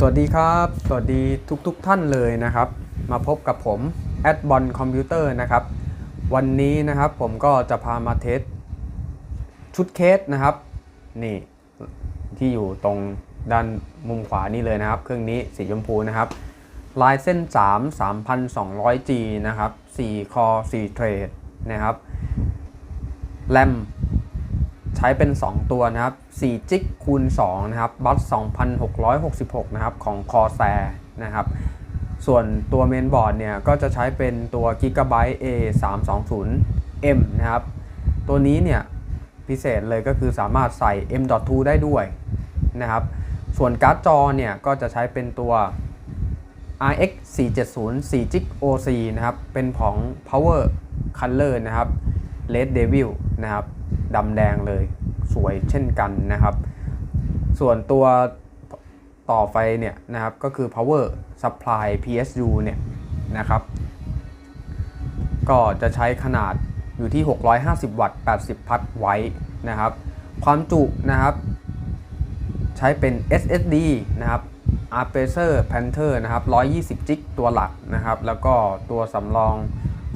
สวัสดีครับ สวัสดีทุกๆทท่านเลยนะครับ มาพบกับผมแอดบอลคอมพิวเตอร์นะครับ วันนี้นะครับผมก็จะพามาเทสชุดเคสนะครับ นี่ที่อยู่ตรงด้านมุมขวานี่เลยนะครับ เครื่องนี้สีชมพูนะครับ ลายเส้น 3 3200G นะครับ 4 คอ 4 เทรดนะครับ แรม ใช้เป็น 2 ตัวนะครับ4จิกคูณ2นะครับบัต2666 นะครับของ Corsair นะครับ ส่วนตัวเมนบอร์ดเนี่ย ก็จะใช้เป็นตัว Gigabyte A 3 2 0 M นะครับ ตัวนี้เนี่ย พิเศษเลยก็คือสามารถใส่ M.2 ได้ด้วยนะครับ ส่วนการ์ดจอเนี่ย ก็จะใช้เป็นตัว RX 470 4จิก OC นะครับ เป็นของ Power Color นะครับ Red Devil นะครับ ดำแดงเลยสวยเช่นกันนะครับ ส่วนตัวต่อไฟเนี่ยนะครับก็คือ power supply PSU เนี่ยนะครับ ก็จะใช้ขนาดอยู่ที่ 650 วัตต์ 80 พัทไว้นะครับ ความจุนะครับ ใช้เป็น SSD นะครับ Aperture Panther นะครับ 120 จิกตัวหลักนะครับ แล้วก็ตัวสำรอง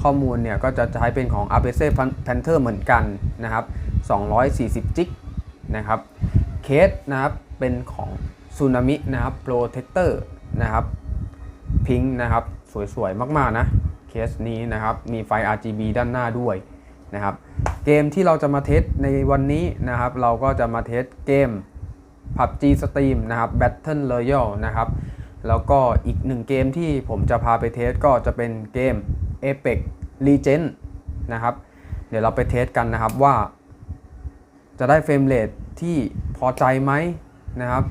ข้อมูลเนี่ยก็จะใช้เป็นของ Aperture Panther เหมือนกันนะครับ 240 จิกนะครับ เคสนะครับเป็นของ Tsunami นะครับ Protector นะครับพิงนะครับสวยๆ มากๆ นะ เคสนี้นะครับมีไฟ RGB ด้านหน้าด้วยนะครับเกมที่เราจะมาเทสในวันนี้นะครับ เราก็จะมาเทสเกม PUBG Steam นะครับ Battle Royale นะครับ แล้วก็อีกหนึ่งเกมที่ผมจะพาไปเทสก็จะเป็นเกม Apex Legends นะครับ เดี๋ยวเราไปเทสกันนะครับว่า จะได้เฟรมเรทที่พอใจไหมนะครับ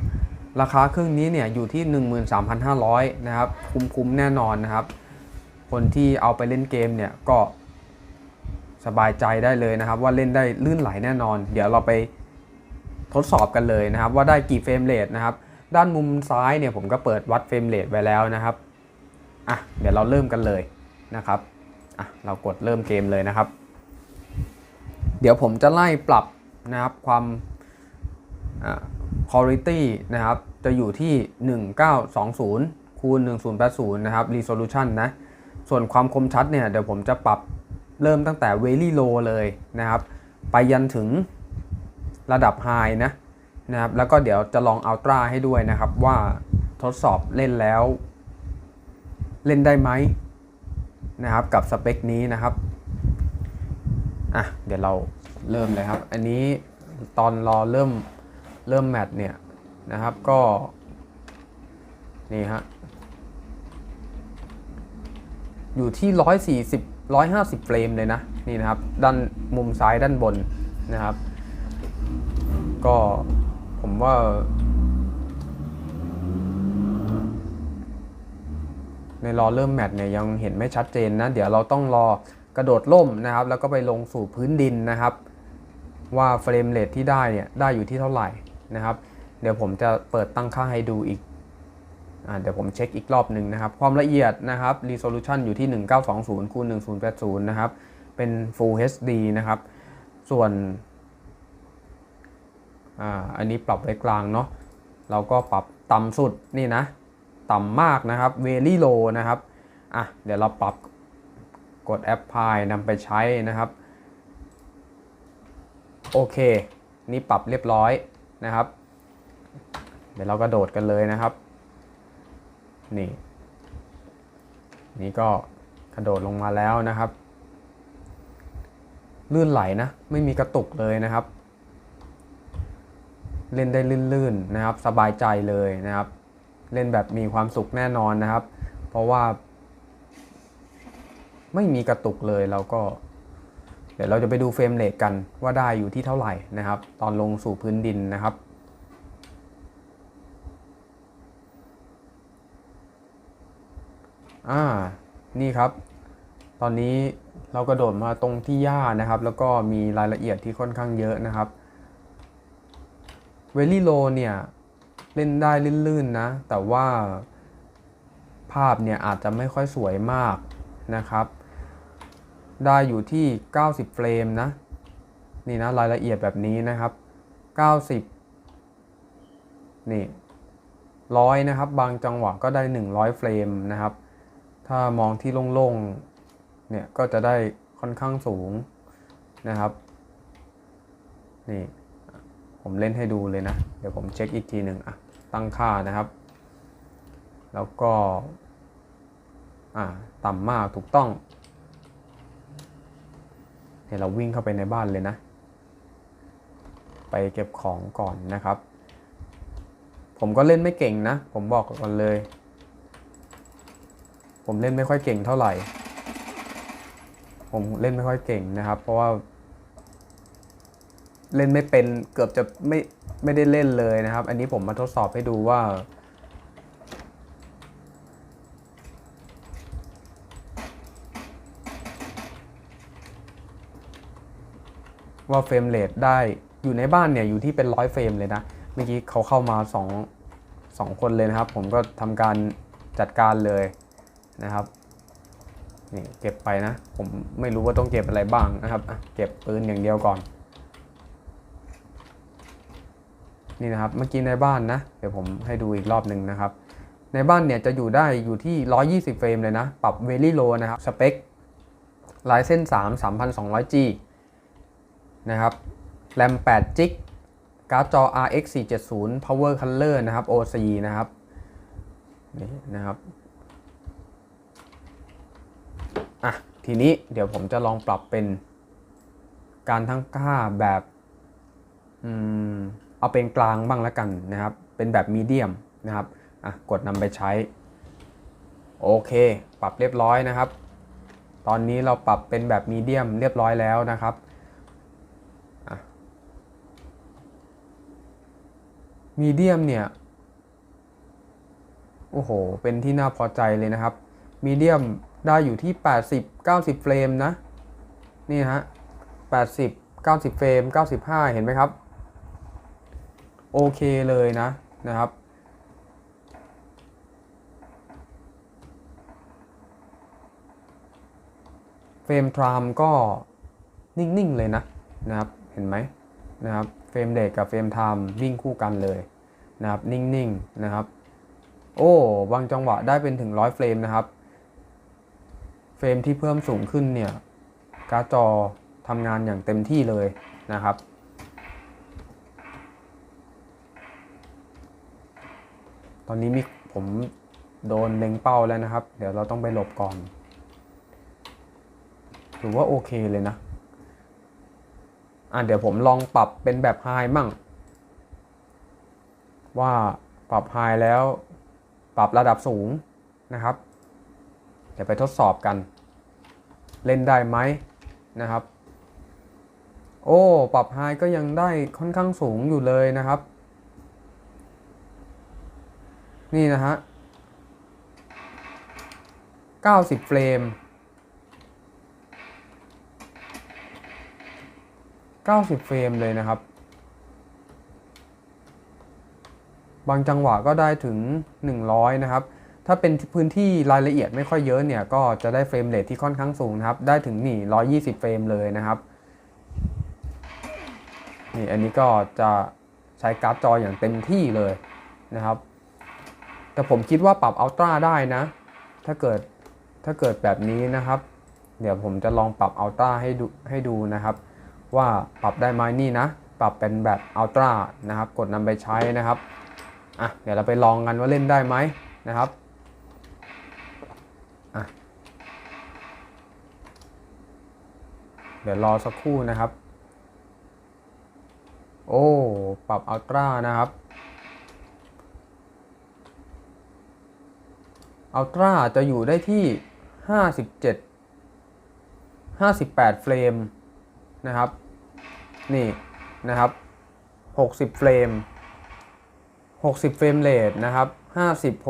ราคาเครื่องนี้เนี่ยอยู่ที่ 13,500 นะครับ คุ้มๆแน่นอนนะครับ คนที่เอาไปเล่นเกมเนี่ยก็สบายใจได้เลยนะครับ ว่าเล่นได้ลื่นไหลแน่นอน เดี๋ยวเราไปทดสอบกันเลยนะครับ ว่าได้กี่เฟรมเรทนะครับ ด้านมุมซ้ายเนี่ยผมก็เปิดวัดเฟรมเรทไว้แล้วนะครับอะเดี๋ยวเราเริ่มกันเลยนะครับอะเรากดเริ่มเกมเลยนะครับ เดี๋ยวผมจะไล่ปรับ นะครับความอ่า quality นะครับจะอยู่ที่ 1920คูณ1080 นะครับ resolution นะ ส่วนความคมชัดเนี่ย เดี๋ยวผมจะปรับเริ่มตั้งแต่ very low เลยนะครับ ไปยันถึงระดับ high นะนะครับ แล้วก็เดี๋ยวจะลอง ultra ให้ด้วยนะครับ ว่าทดสอบเล่นแล้ว เล่นได้ไหมนะครับ กับสเปคนี้นะครับ อะ เดี๋ยวเรา เริ่มเลยครับ อันนี้ตอนรอเริ่มเริ่มแมตช์เนี่ยนะครับก็ นี่ฮะ อยู่ที่ 140 150 เฟรมเลยนะ นี่นะครับ ด้านมุมซ้ายด้านบนนะครับ ก็ผมว่าในรอเริ่มแมตช์เนี่ยยังเห็นไม่ชัดเจนนะ เดี๋ยวเราต้องรอกระโดดล่มนะครับ แล้วก็ไปลงสู่พื้นดินนะครับ ว่าเฟรมเรทที่ได้เนี่ยได้อยู่ที่เท่าไหร่นะครับ เดี๋ยวผมจะเปิดตั้งค่าให้ดูอีกอเดี๋ยวผมเช็คอีกรอบหนึ่งนะครับ ความละเอียดนะครับ resolution อยู่ที่ 1920คูณ1080 นะครับ เป็น Full HD นะครับ ส่วนออันนี้ปรับไว้กลางเนาะเราก็ปรับต่ำสุดนี่นะ ต่ำมากนะครับ very low นะครับ อะ เดี๋ยวเราปรับกด apply นำไปใช้นะครับ โอเค นี่ปรับเรียบร้อยนะครับ เดี๋ยวเราก็โดดกันเลยนะครับ นี่ นี่ก็กระโดดลงมาแล้วนะครับ ลื่นไหลนะ ไม่มีกระตุกเลยนะครับ เล่นได้ลื่นๆนะครับ สบายใจเลยนะครับ เล่นแบบมีความสุขแน่นอนนะครับ เพราะว่า ไม่มีกระตุกเลยเราก็ ดี๋ยวเราจะไปดูเฟรมเรทกันว่าได้อยู่ที่เท่าไหร่นะครับ ตอนลงสู่พื้นดินนะครับอ่านี่ครับ ตอนนี้เรากระโดดมาตรงที่หญ้านะครับ แล้วก็มีรายละเอียดที่ค่อนข้างเยอะนะครับเวลี่โลเนี่ยเล่นได้ลื่นๆนะ แต่ว่าภาพเนี่ยอาจจะไม่ค่อยสวยมากนะครับ ได้อยู่ที่ 90 เฟรมนะ นี่นะรายละเอียดแบบนี้นะครับ 90 นี่ร้อยนะครับ บางจังหวะก็ได้ 100 เฟรมนะครับ ถ้ามองที่โล่งๆ เนี่ยก็จะได้ค่อนข้างสูงนะครับ นี่ผมเล่นให้ดูเลยนะ เดี๋ยวผมเช็คอีกทีหนึ่งอะตั้งค่านะครับ แล้วก็ อ่า ต่ำมากถูกต้อง เดี๋ยเราวิ่งเข้าไปในบ้านเลยนะ ไปเก็บของก่อนนะครับ ผมก็เล่นไม่เก่งนะ ผมบอกก่อนเลย ผมเล่นไม่ค่อยเก่งเท่าไหร่ ผมเล่นไม่ค่อยเก่งนะครับ เพราะว่า เล่นไม่เป็นเกือบจะไม่ไม่ได้เล่นเลยนะครับ อันนี้ผมมาทดสอบให้ดูว่า ว่าเฟรมเรทได้อยู่ในบ้านเนี่ยอยู่ที่เป็นร้อยเฟรมเลยนะ เมื่อกี้เขาเข้ามา2องสองคนเลยนะครับ ผมก็ทำการจัดการเลยนะครับนี่เก็บไปนะ ผมไม่รู้ว่าต้องเก็บอะไรบ้างนะครับเก็บปืนอย่างเดียวก่อน นี่นะครับเมื่อกี้ในบ้านนะ เดี๋ยวผมให้ดูอีกรอบหนึ่งนะครับ ในบ้านเนี่ยจะอยู่ได้อยู่ที่ 120 เฟรมเลยนะ ปรับ Very Low นะครับ สเปคลายเส้น 3 3200G นะครับแรม8 g ิกการ์ดจอ RX 470 Power Color นะครับ OC นะครับนี่นะครับอะทีนี้เดี๋ยวผมจะลองปรับเป็นการทั้งค่าแบบอืมเอาเป็นกลางบ้างแล้วกันนะครับ เป็นแบบมีเดียมนะครับอะกดนำไปใช้ โอเค ปรับเรียบร้อยนะครับ ตอนนี้เราปรับเป็นแบบมีเดียมเรียบร้อยแล้วนะครับ มีเดียมเนี่ย โอ้โห เป็นที่น่าพอใจเลยนะครับมีเดียมได้อยู่ที่ 80 90 เฟรมนะ นี่ฮะ 80 90 เฟรม 95 เห็นไหมครับ โอเคเลยนะนะครับ เฟรมทรามก็นิ่ง ๆ เลยนะ นะครับ เห็นไหมนะครับ เฟรมเดทกับเฟรมไทม์วิ่งคู่กันเลยนะครับนิ่งๆนะครับ โอ้บางจังหวะได้เป็นถึงร้อยเฟรมนะครับ เฟรมที่เพิ่มสูงขึ้นเนี่ยการ์ดจอทำงานอย่างเต็มที่เลยนะครับตอนนี้มีผมโดนเล็งเป้าแล้วนะครับ เดี๋ยวเราต้องไปหลบก่อน ถือว่าโอเคเลยนะ อะเดี๋ยวผมลองปรับเป็นแบบไฮมั่ง ว่าปรับไฮแล้วปรับระดับสูงนะครับ เดี๋ยวไปทดสอบกัน เล่นได้ไหมนะครับ โอ้ ปรับไฮก็ยังได้ค่อนข้างสูงอยู่เลยนะครับ นี่นะฮะ90 เฟรม 90 เฟรมเลยนะครับ บางจังหวะก็ได้ถึง 100 นะครับ ถ้าเป็นพื้นที่รายละเอียดไม่ค่อยเยอะเนี่ย ก็จะได้เฟรมเรทที่ค่อนข้างสูงนะครับ ได้ถึงนี่120 เฟรมเลยนะครับ นี่อันนี้ก็จะใช้การ์ดจออย่างเต็มที่เลยนะครับ แต่ผมคิดว่าปรับอัลตร้าได้นะ ถ้าเกิดถ้าเกิดแบบนี้นะครับ เดี๋ยวผมจะลองปรับอัลตร้าให้ดูให้ดูนะครับ ว่าปรับได้ไหมนี่นะ ปรับเป็นแบบอัลตร้านะครับ กดนำไปใช้นะครับอะเดี๋ยวเราไปลองกันว่าเล่นได้ไหมนะครับอะเดี๋ยวรอสักครู่นะครับ โอ้ ปรับอัลตร้านะครับอัลตร้าจะอยู่ได้ที่ 57 58 เฟรมนะครับ นี่นะครับ 60 เฟรม 60 เฟรมเรทนะครับ 50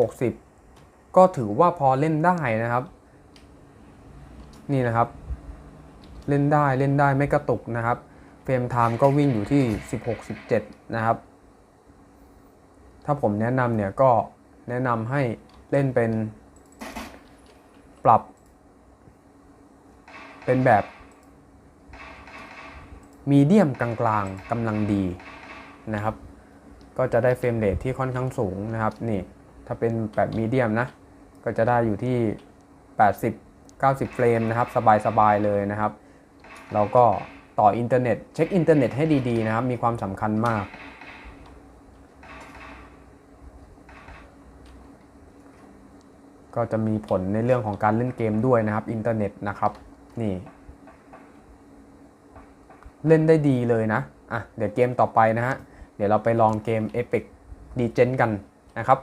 60 ก็ถือว่าพอเล่นได้นะครับ นี่นะครับ เล่นได้เล่นได้ไม่กระตุกนะครับ เฟรมไทม์ก็วิ่งอยู่ที่ 16 17 นะครับ ถ้าผมแนะนำเนี่ยก็แนะนำให้เล่นเป็นปรับ เป็นแบบ มีเดียมกลางๆกำลังดีนะครับ ก็จะได้เฟรมเรทที่ค่อนข้างสูงนะครับนี่ถ้าเป็นแบบมีเดียมนะ ก็จะได้อยู่ที่ 80 90 เฟรมนะครับ สบายๆเลยนะครับแล้วก็ต่ออินเทอร์เน็ตเช็คอินเทอร์เน็ตให้ดีๆนะครับ มีความสำคัญมาก ก็จะมีผลในเรื่องของการเล่นเกมด้วยนะครับอินเทอร์เน็ตนะครับนี่ เล่นได้ดีเลยนะอะเดี๋ยวเกมต่อไปนะฮะ เดี๋ยวเราไปลองเกม Apex Legends กันนะครับ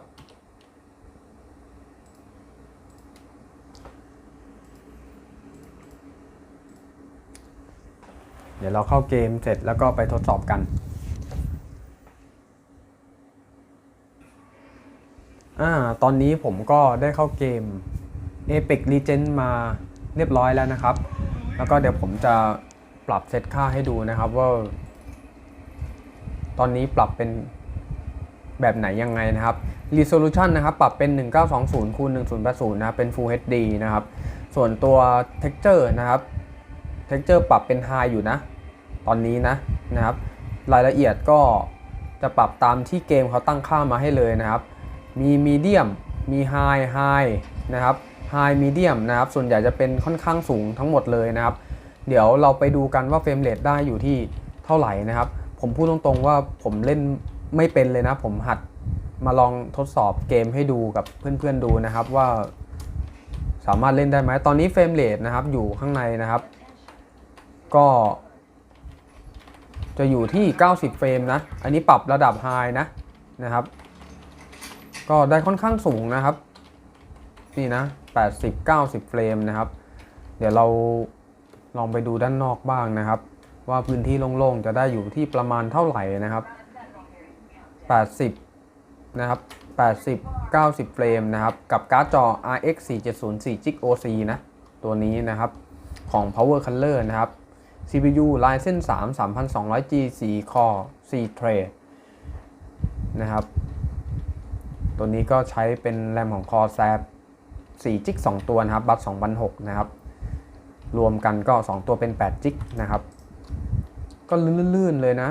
เดี๋ยวเราเข้าเกมเสร็จแล้วก็ไปทดสอบกันอ่าตอนนี้ผมก็ได้เข้าเกม Apex Legends มาเรียบร้อยแล้วนะครับ แล้วก็เดี๋ยวผมจะ ปรับเซตค่าให้ดูนะครับว่า ตอนนี้ปรับเป็นแบบไหนยังไงนะครับ Resolution นะครับ ปรับเป็น 1920คูณ1080นะเป็น Full HD นะครับ ส่วนตัว Texture นะครับ Texture ปรับเป็น High อยู่นะ ตอนนี้นะนะครับ รายละเอียดก็จะปรับตามที่เกมเขาตั้งค่ามาให้เลยนะครับ มี Medium มี High High นะครับ High Medium นะครับ ส่วนใหญ่จะเป็นค่อนข้างสูงทั้งหมดเลยนะครับ เดี๋ยวเราไปดูกันว่าเฟรมเรทได้อยู่ที่เท่าไหร่นะครับ ผมพูดตรงๆว่าผมเล่นไม่เป็นเลยนะ ผมหัดมาลองทดสอบเกมให้ดูกับเพื่อนๆดูนะครับว่า สามารถเล่นได้ไหมตอนนี้เฟรมเรทนะครับอยู่ข้างในนะครับ ก็ จะอยู่ที่ 90 เฟรมนะ อันนี้ปรับระดับไฮนะนะครับ ก็ได้ค่อนข้างสูงนะครับ นี่นะ 80 90 เฟรมนะครับ เดี๋ยวเรา ลองไปดูด้านนอกบ้างนะครับ ว่าพื้นที่โล่งๆจะได้อยู่ที่ประมาณเท่าไหร่นะครับ 80 นะครับ 80 90 เฟรมนะครับ กับการ์ดจอ RX 4704 g i g OC นะ ตัวนี้นะครับของ Power Color นะครับ CPU Ryzen 3 3200G 4 Core 4 Thread นะครับ ตัวนี้ก็ใช้เป็นแรมของ Corsair 4จิก2ตัวนะครับ บัต2006 นะครับ รวมกันก็ 2 ตัวเป็น8จิกนะครับ ก็ลื่นๆเลยนะ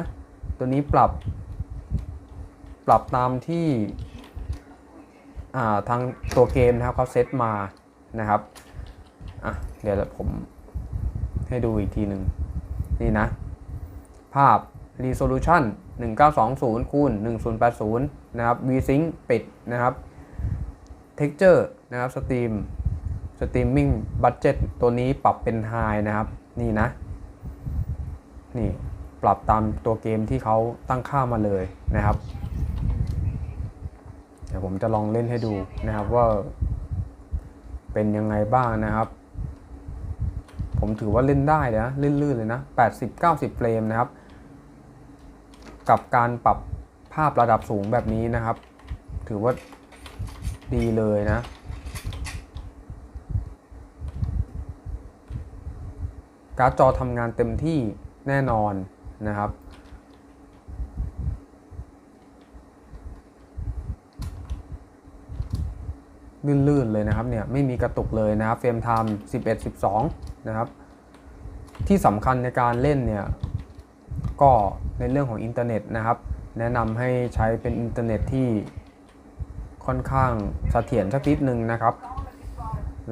ตัวนี้ปรับ ปรับตามที่าทางตัวเกมนะครับเขาเซตมานะครับอะเดี๋ยวผมให้ดูอีกทีหนึ่งนี่นะ ภาพ resolution 1920คูณ1080 นะครับ VSync ปิดนะครับ texture นะครับ stream streaming budget ตัวนี้ปรับเป็น high นะครับ นี่นะ นี่ปรับตามตัวเกมที่เขาตั้งค่ามาเลยนะครับ เดี๋ยวผมจะลองเล่นให้ดูนะครับว่าเป็นยังไงบ้างนะครับ ผมถือว่าเล่นได้นะลื่นๆเลยนะ 80-90 เฟรมนะครับ กับการปรับภาพระดับสูงแบบนี้นะครับ ถือว่าดีเลยนะ การ์ดจอทำงานเต็มที่แน่นอนนะครับลื่นๆเลยนะครับเนี่ยไม่มีกระตุกเลยนะครับเฟรมไทม์11 12 นะครับ ที่สำคัญในการเล่นเนี่ยก็ในเรื่องของอินเทอร์เน็ตนะครับ แนะนำให้ใช้เป็นอินเทอร์เน็ตที่ค่อนข้างเสถียรสักนิดนึงนะครับ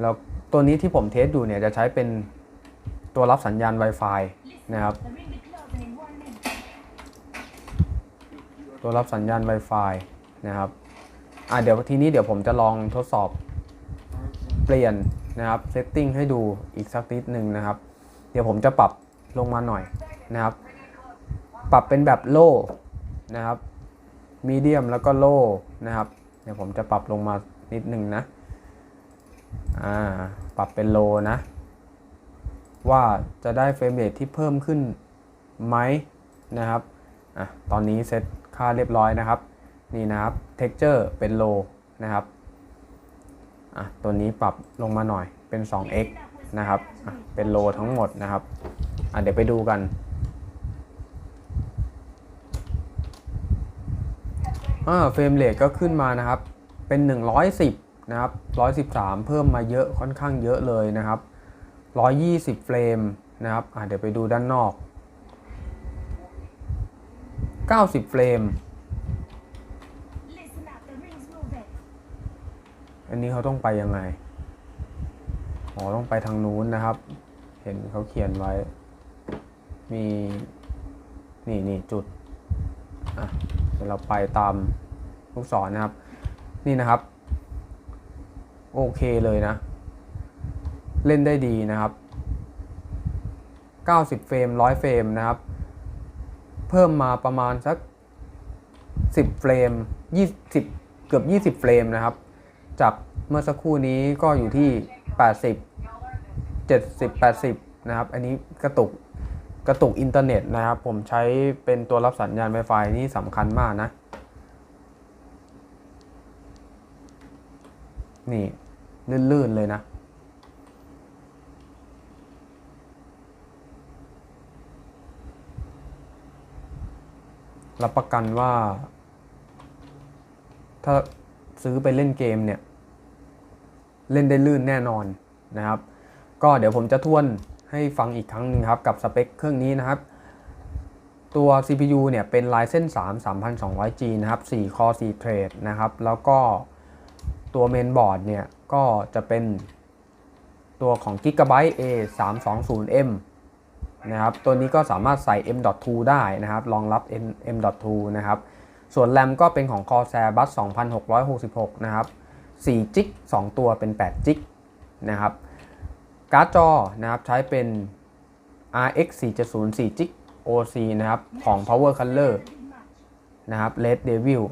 แล้วตัวนี้ที่ผมเทสดูเนี่ยจะใช้เป็น ตัวรับสัญญาณ Wi-Fi นะครับ ตัวรับสัญญาณ Wi-Fi นะครับอะเดี๋ยวทีนี้เดี๋ยวผมจะลองทดสอบเปลี่ยนนะครับเซตติ้งให้ดูอีกสักนิดหนึ่งนะครับ เดี๋ยวผมจะปรับลงมาหน่อยนะครับ ปรับเป็นแบบโล่นะครับมีเดียมแล้วก็โล่นะครับเดี๋ยวผมจะปรับลงมานิดหนึ่งนะอ่าปรับเป็นโลนะ ว่าจะได้เฟรมเรทที่เพิ่มขึ้นไหมนะครับอะตอนนี้เซตค่าเรียบร้อยนะครับ นี่นะครับ texture เป็น low นะครับอะตัวนี้ปรับลงมาหน่อยเป็น 2x นะครับอะเป็น low ทั้งหมดนะครับอะเดี๋ยวไปดูกันอ่าเฟรมเรทก็ขึ้นมานะครับเป็น 110นะครับ113 เพิ่มมาเยอะค่อนข้างเยอะเลยนะครับ 120 เฟรมนะครับเดี๋ยวไปดูด้านนอก 90 เฟรม อันนี้เขาต้องไปยังไง อ๋อ ต้องไปทางนู้นนะครับ เห็นเขาเขียนไว้ มี นี่นี่จุด อะ เดี๋ยวเราไปตามลูกศรนนะครับ นี่นะครับ โอเคเลยนะ เล่นได้ดีนะครับ 90 เฟรม 100 เฟรมนะครับ เพิ่มมาประมาณสัก 10 เฟรม 20 เกือบ 20 เฟรมนะครับ จากเมื่อสักครู่นี้ก็อยู่ที่ 80 70 80 นะครับ อันนี้กระตุกกระตุกอินเทอร์เน็ตนะครับ ผมใช้เป็นตัวรับสัญญาณ Wi-Fi นี่สำคัญมากนะ นี่ ลื่นๆเลยนะ รับประกันว่า ถ้าซื้อไปเล่นเกมเนี่ย เล่นได้ลื่นแน่นอนนะครับ ก็เดี๋ยวผมจะทวนให้ฟังอีกครั้งหนึ่งครับ กับสเปคเครื่องนี้นะครับ ตัว CPU เนี่ยเป็น Ryzen 3 3200G นะครับ4 Core 4 Thread นะครับ แล้วก็ตัวเมนบอร์ดเนี่ย ก็จะเป็นตัวของ Gigabyte A 3 2 0 M นะครับ ตัวนี้ก็สามารถใส่ M.2 ได้นะครับ รองรับ M.2 นะครับ ส่วน RAM ก็เป็นของ Corsair Bus 2666 นะครับ4จิก2ตัวเป็น8จิกนะครับ การ์ดจอนะครับใช้เป็น RX 470 4จิก OC นะครับ ของ Power Color นะครับ Red Devil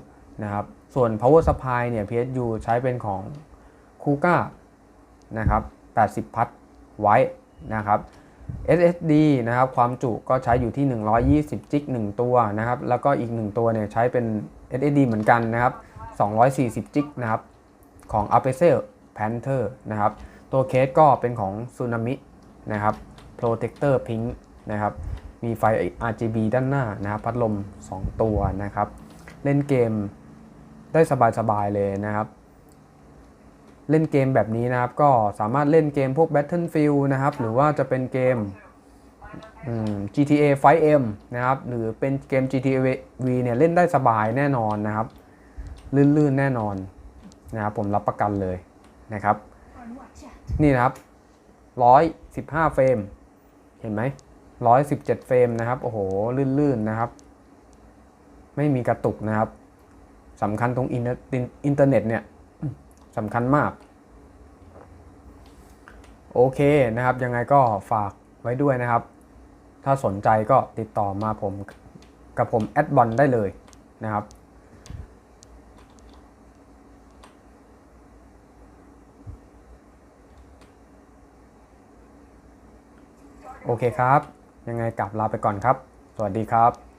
นะครับ ส่วน Power Supply เนี่ย PSU ใช้เป็นของ Kuga นะครับ 80 พัทไว้นะครับ SSD นะครับความจุก็ใช้อยู่ที่ 120จิก1ตัวนะครับ แล้วก็อีก 1 ตัวเนี่ยใช้เป็น SSD เหมือนกันนะครับ 240จิกนะครับ ของ a p e c e l Panther นะครับ ตัวเคสก็เป็นของ Tsunami นะครับ Protector Pink นะครับ มีไฟ RGB ด้านหน้านะครับ พัดลม 2 ตัวนะครับ เล่นเกมได้สบายๆเลยนะครับ เล่นเกมแบบนี้นะครับ ก็สามารถเล่นเกมพวก Battlefield นะครับ หรือว่าจะเป็นเกม GTA 5M นะครับ หรือเป็นเกม GTA V เนี่ยเล่นได้สบายแน่นอนนะครับ ลื่นๆแน่นอนนะครับ ผมรับประกันเลยนะครับ นี่นะครับ 115 เฟรม เห็นไหม 117 เฟรมนะครับ โอ้โห ลื่นๆนะครับ ไม่มีกระตุกนะครับสำคัญตรงอินเทอร์เน็ตเนี่ย สำคัญมาก โอเคนะครับ ยังไงก็ฝากไว้ด้วยนะครับ ถ้าสนใจก็ติดต่อมาผมกับผมแอดบอลได้เลยนะครับโอเคครับ ยังไงกลับลาไปก่อนครับ สวัสดีครับ